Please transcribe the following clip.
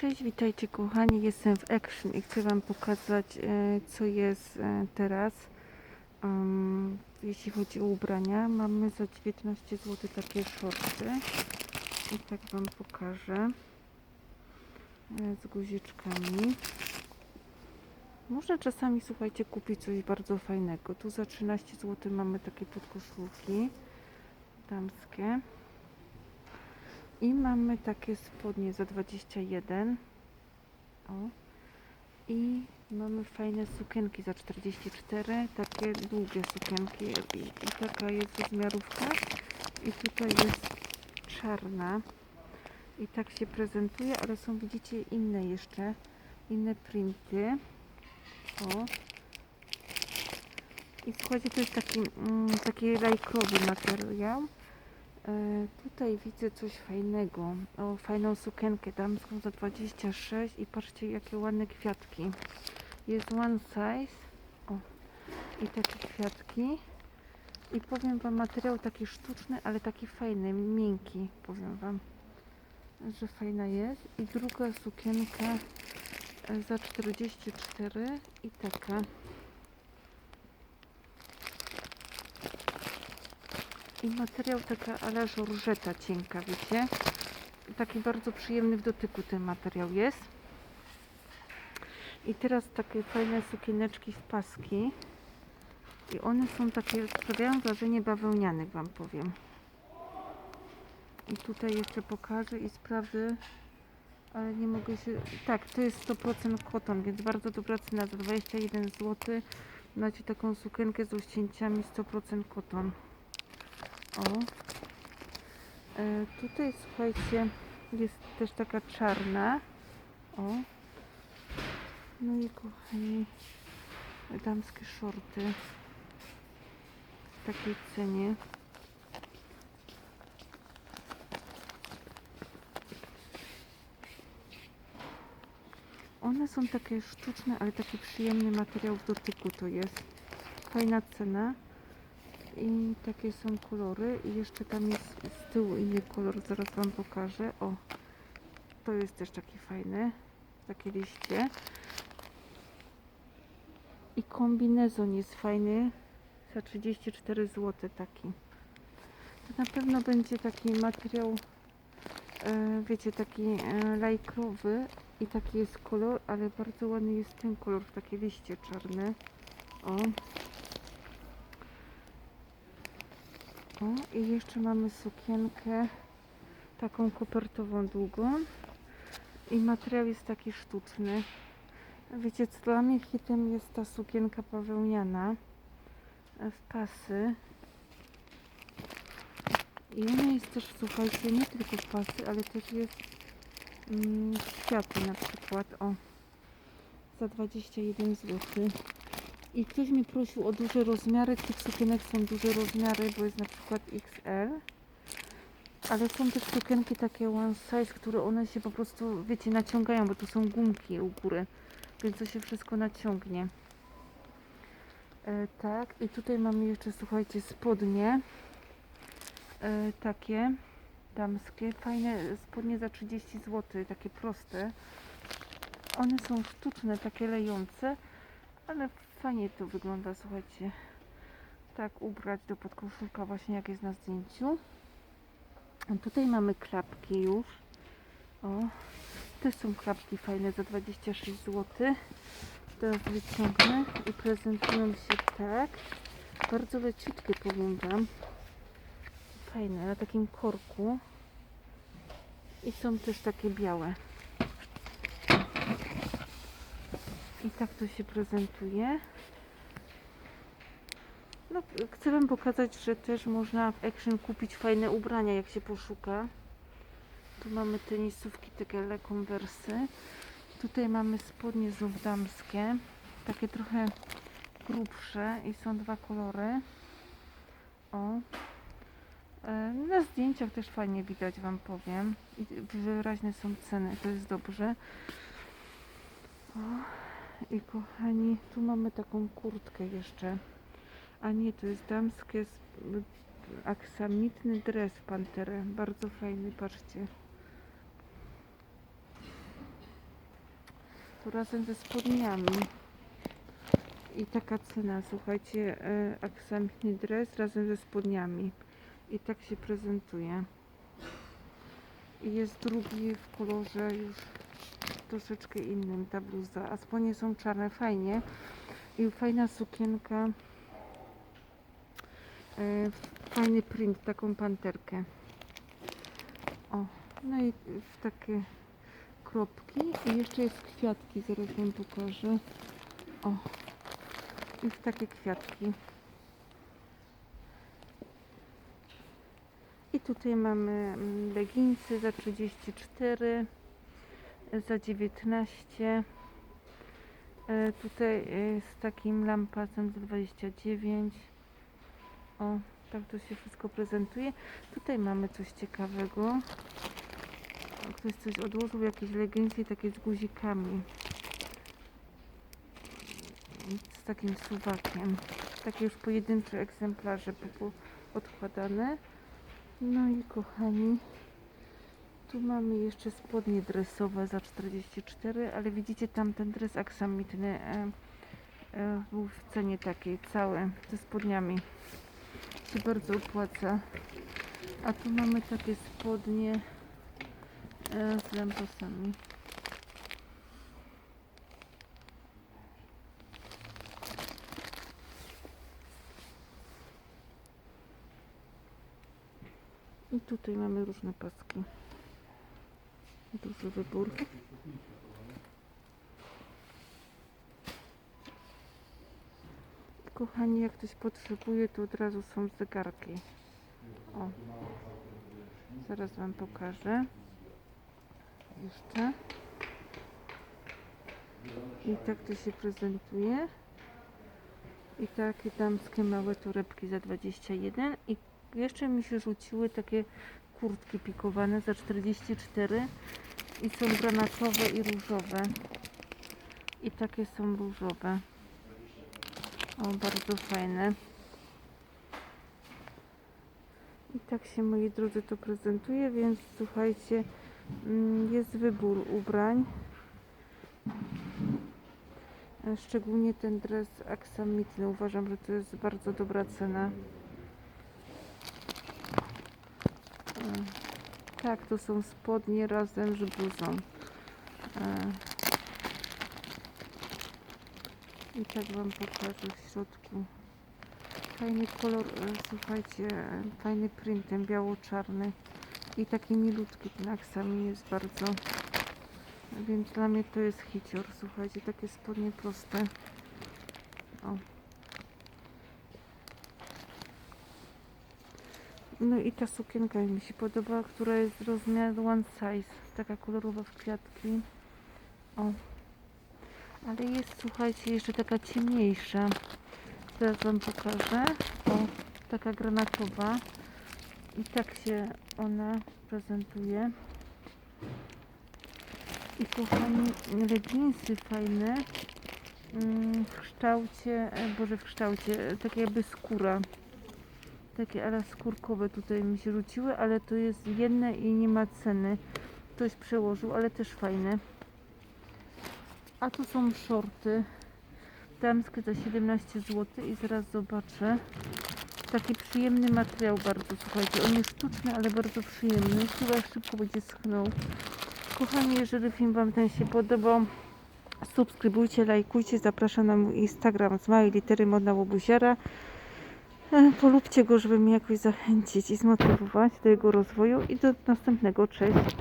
Cześć, witajcie kochani, jestem w Action i chcę Wam pokazać e, co jest e, teraz um, jeśli chodzi o ubrania. Mamy za 19 zł takie shorty i tak Wam pokażę e, z guziczkami. Można czasami, słuchajcie, kupić coś bardzo fajnego. Tu za 13 zł mamy takie podkoszulki damskie. I mamy takie spodnie za 21. O. I mamy fajne sukienki za 44. Takie długie sukienki. I, i taka jest rozmiarówka. I tutaj jest czarna. I tak się prezentuje, ale są widzicie inne jeszcze. Inne printy. O. I słuchajcie, to jest taki, mm, taki lajkrowy materiał. E, tutaj widzę coś fajnego. O, fajną sukienkę damską za 26 i patrzcie jakie ładne kwiatki. Jest one size. O, i takie kwiatki. I powiem wam materiał taki sztuczny, ale taki fajny, miękki, powiem wam, że fajna jest. I druga sukienka e, za 44 i taka. I materiał taka ala żorżeta cienka, wiecie? Taki bardzo przyjemny w dotyku ten materiał jest. I teraz takie fajne sukieneczki w paski. I one są takie, sprawiają wrażenie bawełnianych, Wam powiem. I tutaj jeszcze pokażę i sprawdzę, ale nie mogę się... Tak, to jest 100% koton, więc bardzo dobra cena, za 21 zł. Macie taką sukienkę z uścięciami 100% koton. O. E, tutaj słuchajcie, jest też taka czarna. O. No i kochani, damskie shorty w takiej cenie. One są takie sztuczne, ale taki przyjemny materiał w dotyku to jest. Fajna cena. I takie są kolory. I jeszcze tam jest z tyłu inny kolor, zaraz Wam pokażę. O, to jest też taki fajny. Takie liście. I kombinezon jest fajny. Za 34 zł taki. To na pewno będzie taki materiał, e, wiecie, taki e, lajkrowy. I taki jest kolor, ale bardzo ładny jest ten kolor, takie liście czarne. O, I jeszcze mamy sukienkę taką kopertową długą. I materiał jest taki sztuczny. Wiecie co, dla mnie hitem jest ta sukienka bawełniana w pasy. I ona jest też, słuchajcie, nie tylko w pasy, ale też jest mm, kwiaty na przykład. O, za 21 zł. I ktoś mi prosił o duże rozmiary. Tych sukienek są duże rozmiary, bo jest na przykład XL. Ale są też sukienki takie one size, które one się po prostu, wiecie, naciągają, bo tu są gumki u góry. Więc to się wszystko naciągnie. E, tak, i tutaj mamy jeszcze, słuchajcie, spodnie. E, takie damskie, fajne spodnie za 30 zł, takie proste. One są sztuczne, takie lejące, ale Fajnie to wygląda, słuchajcie. Tak ubrać do podkoszulka właśnie jak jest na zdjęciu. Tutaj mamy klapki już. O, też są klapki fajne za 26 zł. Teraz wyciągnę i prezentują się tak. Bardzo leciutkie powiem Wam. Fajne, na takim korku. I są też takie białe. I tak to się prezentuje. No, chcę Wam pokazać, że też można w Action kupić fajne ubrania, jak się poszuka. Tu mamy tenisówki, takie le. Tutaj mamy spodnie znów damskie. Takie trochę grubsze i są dwa kolory. O. E, na zdjęciach też fajnie widać, Wam powiem. Wyraźne są ceny, to jest dobrze. O. I kochani, tu mamy taką kurtkę jeszcze. A nie, to jest damskie aksamitny dres panterę. Bardzo fajny, patrzcie. To razem ze spodniami. I taka cena, słuchajcie, e, aksamitny dres razem ze spodniami. I tak się prezentuje. I jest drugi w kolorze już troszeczkę innym ta bluza, a spodnie są czarne, fajnie. I fajna sukienka. E, fajny print, taką panterkę. O, no i w takie kropki. I jeszcze jest kwiatki, zaraz wam pokażę. O, i w takie kwiatki. I tutaj mamy mm, leginsy za 34, za 19. E, Tutaj z takim lampasem za 29. O, tak to się wszystko prezentuje. Tutaj mamy coś ciekawego. Ktoś coś odłożył, jakieś leginsy takie z guzikami. Z takim suwakiem. Takie już pojedyncze egzemplarze po- odkładane. No i kochani, tu mamy jeszcze spodnie dresowe za 44, ale widzicie tam ten dres aksamitny e, e, był w cenie takiej cały ze spodniami. Się bardzo opłaca. A tu mamy takie spodnie e, z lampasami. I tutaj mamy różne paski. Duży wybór. Kochani, jak ktoś potrzebuje, to od razu są zegarki. O. Zaraz Wam pokażę. Jeszcze. I tak to się prezentuje. I takie damskie małe torebki za 21. I jeszcze mi się rzuciły takie kurtki pikowane za 44 i są granatowe i różowe. I takie są różowe. O, bardzo fajne. I tak się moi drodzy to prezentuje, więc słuchajcie, mm, jest wybór ubrań. E, Szczególnie ten dres aksamitny. Uważam, że to jest bardzo dobra cena. E, Tak, to są spodnie razem z bluzą. E, I tak Wam pokażę w środku. Fajny kolor, e, słuchajcie, fajny print, ten biało-czarny. I taki milutki ten aksamin jest bardzo. Więc dla mnie to jest hicior, słuchajcie, takie spodnie proste. O. No i ta sukienka mi się podoba, która jest rozmiar one size, taka kolorowa w kwiatki. O. Ale jest, słuchajcie, jeszcze taka ciemniejsza. Teraz Wam pokażę. O, taka granatowa. I tak się ona prezentuje. I kochani, leginsy fajne. mm, W kształcie, e, boże w kształcie, takie jakby skóra. Takie ale skórkowe tutaj mi się rzuciły, ale to jest jedne i nie ma ceny. Ktoś przełożył, ale też fajne. A tu są shorty damskie za 17 zł i zaraz zobaczę. Taki przyjemny materiał bardzo, słuchajcie. On jest sztuczny, ale bardzo przyjemny. Chyba szybko będzie schnął. Kochani, jeżeli film Wam ten się podobał, subskrybujcie, lajkujcie. Zapraszam na mój Instagram z małej litery modna łobuziara. E, Polubcie go, żeby mnie jakoś zachęcić i zmotywować do jego rozwoju i do następnego. Cześć!